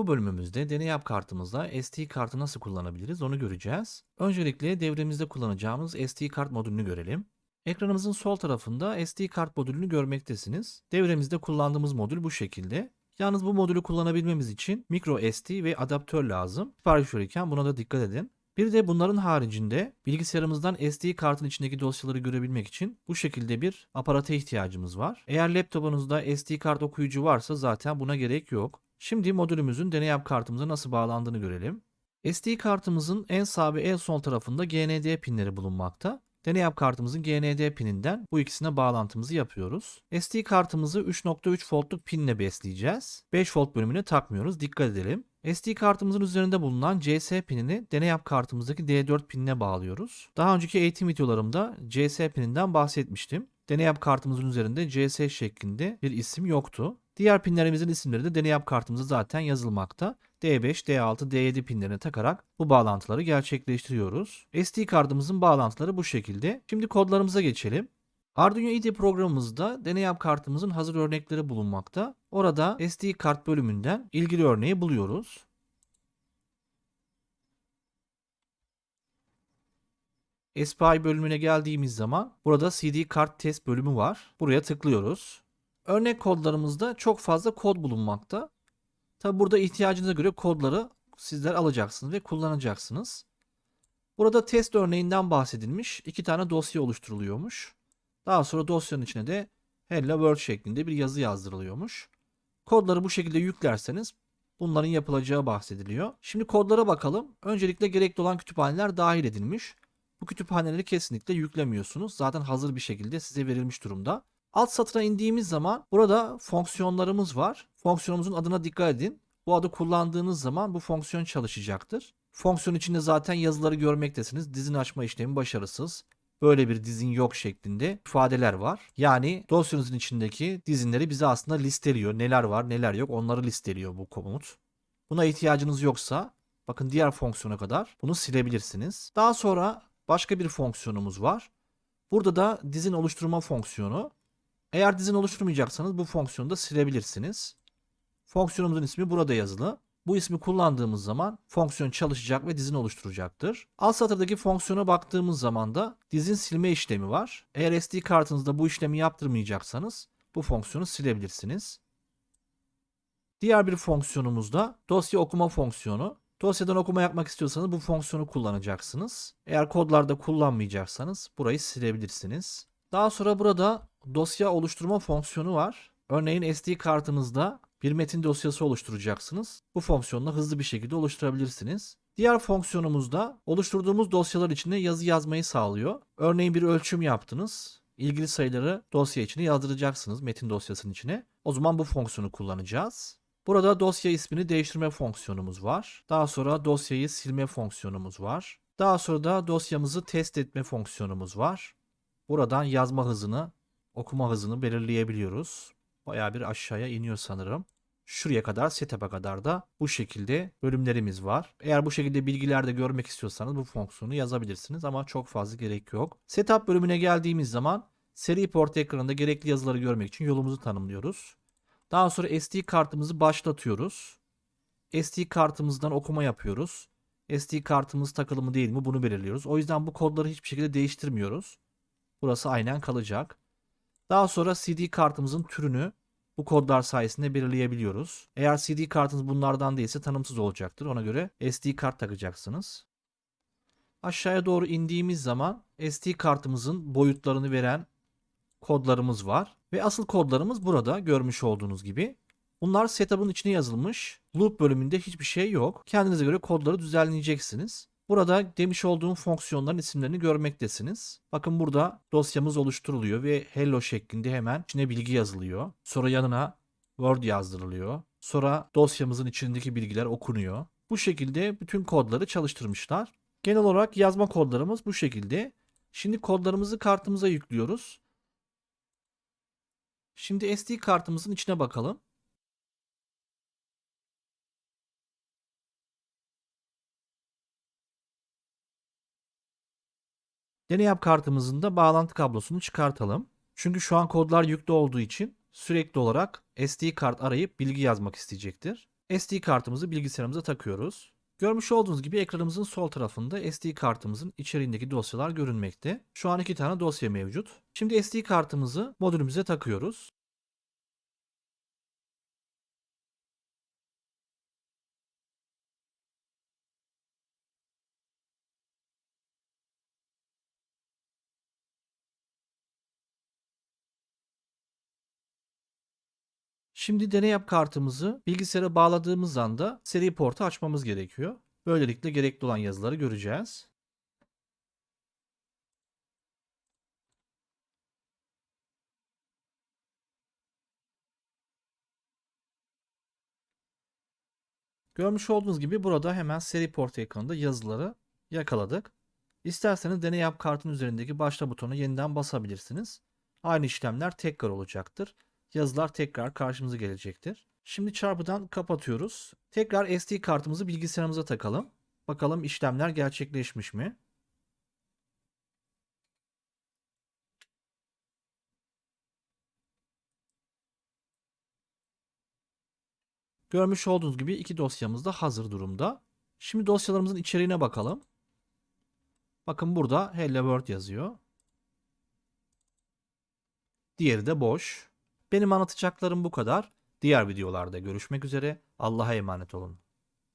Bu bölümümüzde deney yap kartımızda SD kartı nasıl kullanabiliriz onu göreceğiz. Öncelikle devremizde kullanacağımız SD kart modülünü görelim. Ekranımızın sol tarafında SD kart modülünü görmektesiniz. Devremizde kullandığımız modül bu şekilde. Yalnız bu modülü kullanabilmemiz için micro SD ve adaptör lazım. Sipariş verirken buna da dikkat edin. Bir de bunların haricinde bilgisayarımızdan SD kartın içindeki dosyaları görebilmek için bu şekilde bir aparata ihtiyacımız var. Eğer laptopunuzda SD kart okuyucu varsa zaten buna gerek yok. Şimdi modülümüzün deney yap kartımıza nasıl bağlandığını görelim. SD kartımızın en sağ ve en sol tarafında GND pinleri bulunmakta. Deney yap kartımızın GND pininden bu ikisine bağlantımızı yapıyoruz. SD kartımızı 3.3 voltluk pinle besleyeceğiz. 5 volt bölümüne takmıyoruz. Dikkat edelim. SD kartımızın üzerinde bulunan CS pinini deney yap kartımızdaki D4 pinine bağlıyoruz. Daha önceki eğitim videolarımda CS pininden bahsetmiştim. Deney yap kartımızın üzerinde CS şeklinde bir isim yoktu. Diğer pinlerimizin isimleri de deney yap kartımızda zaten yazılmakta. D5, D6, D7 pinlerine takarak bu bağlantıları gerçekleştiriyoruz. SD kartımızın bağlantıları bu şekilde. Şimdi kodlarımıza geçelim. Arduino IDE programımızda deney yap kartımızın hazır örnekleri bulunmakta. Orada SD kart bölümünden ilgili örneği buluyoruz. SPI bölümüne geldiğimiz zaman burada CD kart test bölümü var. Buraya tıklıyoruz. Örnek kodlarımızda çok fazla kod bulunmakta. Tabi burada ihtiyacınıza göre kodları sizler alacaksınız ve kullanacaksınız. Burada test örneğinden bahsedilmiş. iki tane dosya oluşturuluyormuş. Daha sonra dosyanın içine de Hello World şeklinde bir yazı yazdırılıyormuş. Kodları bu şekilde yüklerseniz bunların yapılacağı bahsediliyor. Şimdi kodlara bakalım. Öncelikle gerekli olan kütüphaneler dahil edilmiş. Bu kütüphaneleri kesinlikle yüklemiyorsunuz. Zaten hazır bir şekilde size verilmiş durumda. Alt satıra indiğimiz zaman burada fonksiyonlarımız var. Fonksiyonumuzun adına dikkat edin. Bu adı kullandığınız zaman bu fonksiyon çalışacaktır. Fonksiyon içinde zaten yazıları görmektesiniz. Dizin açma işlemi başarısız. Böyle bir dizin yok şeklinde ifadeler var. Yani dosyanızın içindeki dizinleri bize aslında listeliyor. Neler var neler yok onları listeliyor bu komut. Buna ihtiyacınız yoksa bakın diğer fonksiyona kadar bunu silebilirsiniz. Daha sonra başka bir fonksiyonumuz var. Burada da dizin oluşturma fonksiyonu. Eğer dizin oluşturmayacaksanız bu fonksiyonu da silebilirsiniz. Fonksiyonumuzun ismi burada yazılı. Bu ismi kullandığımız zaman fonksiyon çalışacak ve dizin oluşturacaktır. Alt satırdaki fonksiyona baktığımız zaman da dizin silme işlemi var. Eğer SD kartınızda bu işlemi yaptırmayacaksanız bu fonksiyonu silebilirsiniz. Diğer bir fonksiyonumuz da dosya okuma fonksiyonu. Dosyadan okuma yapmak istiyorsanız bu fonksiyonu kullanacaksınız. Eğer kodlarda kullanmayacaksanız burayı silebilirsiniz. Daha sonra burada dosya oluşturma fonksiyonu var. Örneğin SD kartınızda bir metin dosyası oluşturacaksınız. Bu fonksiyonla hızlı bir şekilde oluşturabilirsiniz. Diğer fonksiyonumuzda oluşturduğumuz dosyalar içinde yazı yazmayı sağlıyor. Örneğin bir ölçüm yaptınız. İlgili sayıları dosya içine yazdıracaksınız metin dosyasının içine. O zaman bu fonksiyonu kullanacağız. Burada dosya ismini değiştirme fonksiyonumuz var. Daha sonra dosyayı silme fonksiyonumuz var. Daha sonra da dosyamızı test etme fonksiyonumuz var. Buradan yazma hızını, okuma hızını belirleyebiliyoruz. Bayağı bir aşağıya iniyor sanırım. Şuraya kadar setup'a kadar da bu şekilde bölümlerimiz var. Eğer bu şekilde bilgiler de görmek istiyorsanız bu fonksiyonu yazabilirsiniz ama çok fazla gerek yok. Setup bölümüne geldiğimiz zaman seri port ekranında gerekli yazıları görmek için yolumuzu tanımlıyoruz. Daha sonra SD kartımızı başlatıyoruz. SD kartımızdan okuma yapıyoruz. SD kartımız takılı mı değil mi bunu belirliyoruz. O yüzden bu kodları hiçbir şekilde değiştirmiyoruz. Burası aynen kalacak. Daha sonra CD kartımızın türünü bu kodlar sayesinde belirleyebiliyoruz. Eğer CD kartınız bunlardan değilse tanımsız olacaktır. Ona göre SD kart takacaksınız. Aşağıya doğru indiğimiz zaman SD kartımızın boyutlarını veren kodlarımız var. Ve asıl kodlarımız burada görmüş olduğunuz gibi. Bunlar setup'ın içine yazılmış. Loop bölümünde hiçbir şey yok. Kendinize göre kodları düzenleyeceksiniz. Burada demiş olduğum fonksiyonların isimlerini görmektesiniz. Bakın burada dosyamız oluşturuluyor ve hello şeklinde hemen içine bilgi yazılıyor. Sonra yanına Word yazdırılıyor. Sonra dosyamızın içindeki bilgiler okunuyor. Bu şekilde bütün kodları çalıştırmışlar. Genel olarak yazma kodlarımız bu şekilde. Şimdi kodlarımızı kartımıza yüklüyoruz. Şimdi SD kartımızın içine bakalım. Deney yap kartımızın da bağlantı kablosunu çıkartalım. Çünkü şu an kodlar yüklü olduğu için sürekli olarak SD kart arayıp bilgi yazmak isteyecektir. SD kartımızı bilgisayarımıza takıyoruz. Görmüş olduğunuz gibi ekranımızın sol tarafında SD kartımızın içeriğindeki dosyalar görünmekte. Şu an iki tane dosya mevcut. Şimdi SD kartımızı modülümüze takıyoruz. Şimdi deney yap kartımızı bilgisayara bağladığımız anda seri portu açmamız gerekiyor. Böylelikle gerekli olan yazıları göreceğiz. Görmüş olduğunuz gibi burada hemen seri port ekranında yazıları yakaladık. İsterseniz deney yap kartın üzerindeki başla butonuna yeniden basabilirsiniz. Aynı işlemler tekrar olacaktır. Yazılar tekrar karşımıza gelecektir. Şimdi çarpıdan kapatıyoruz. Tekrar SD kartımızı bilgisayarımıza takalım. Bakalım işlemler gerçekleşmiş mi? Görmüş olduğunuz gibi iki dosyamız da hazır durumda. Şimdi dosyalarımızın içeriğine bakalım. Bakın burada Hello World yazıyor. Diğeri de boş. Benim anlatacaklarım bu kadar. Diğer videolarda görüşmek üzere. Allah'a emanet olun.